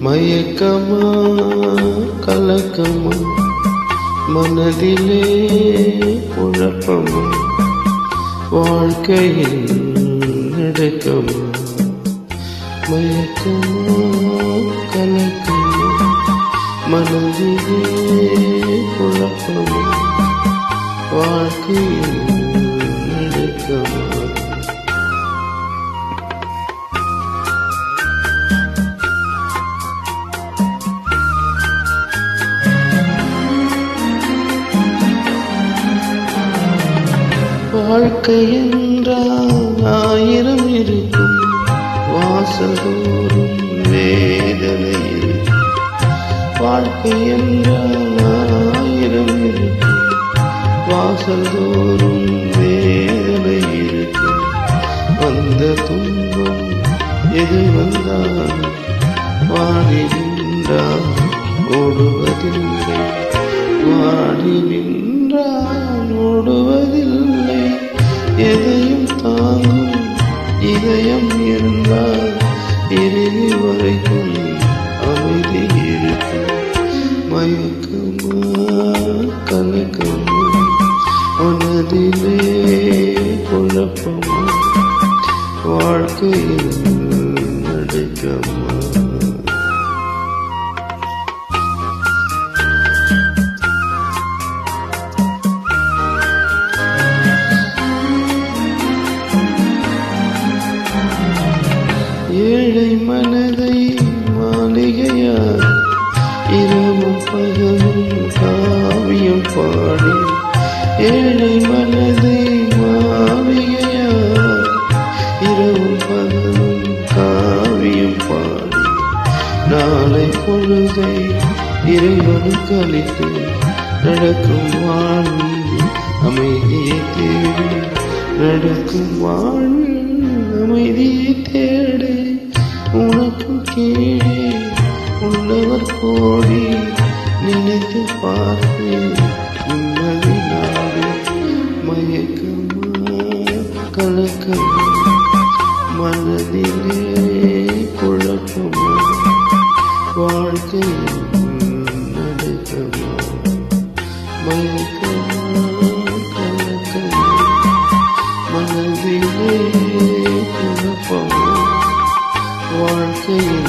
மயக்கமா கலக்கமா மனதிலே குழப்பமா வாழ்க்கையில் நடக்கமா மயக்கமா கலக்கமா மனதிலே குழப்பமா வாழ்க்கையில் நடக்கமா வாழ்க்கை என்றால் ஆயிரம் இருக்கும். வாசதோறும் வேதனை இருக்கும் வாழ்க்கை என்றால் ஆயிரம் இருக்கும். வாசதோறும் வேதனை இருக்கும் வந்த துன்பம் எது வந்தால்? வாடி நின்றால் ஓடுவதில்லை. வாடி நின்றால் எதையும் தாங்கும் இதயம் இருந்தால் இறுதி வரைக்கும் அமைதி இருக்கும். மயக்கமா கலக்கமா மனதிலே குழப்பமா வாழ்க்கையில் நடக்கமா மனதை மாளிகையார் இரவும் பகலும் காவியம் பாடி நாளை பொழுதை இறைவனுக்கு அளித்து நடக்கும் வாழ்வில் அமைதியை தேடி நடக்கும் வாழ்வில் அமைதியை தேடி உனக்கு கீழே உள்ளவர் கோடி நினைத்து பார்த்து நிம்மதி மயக்கமா கலக்கமா மனதிலே குழப்பமா வாழ்க்கையில் நடக்கமா மயக்கமா கலக்கமா மனதிலே குழப்பமா வாழ்க்கையில்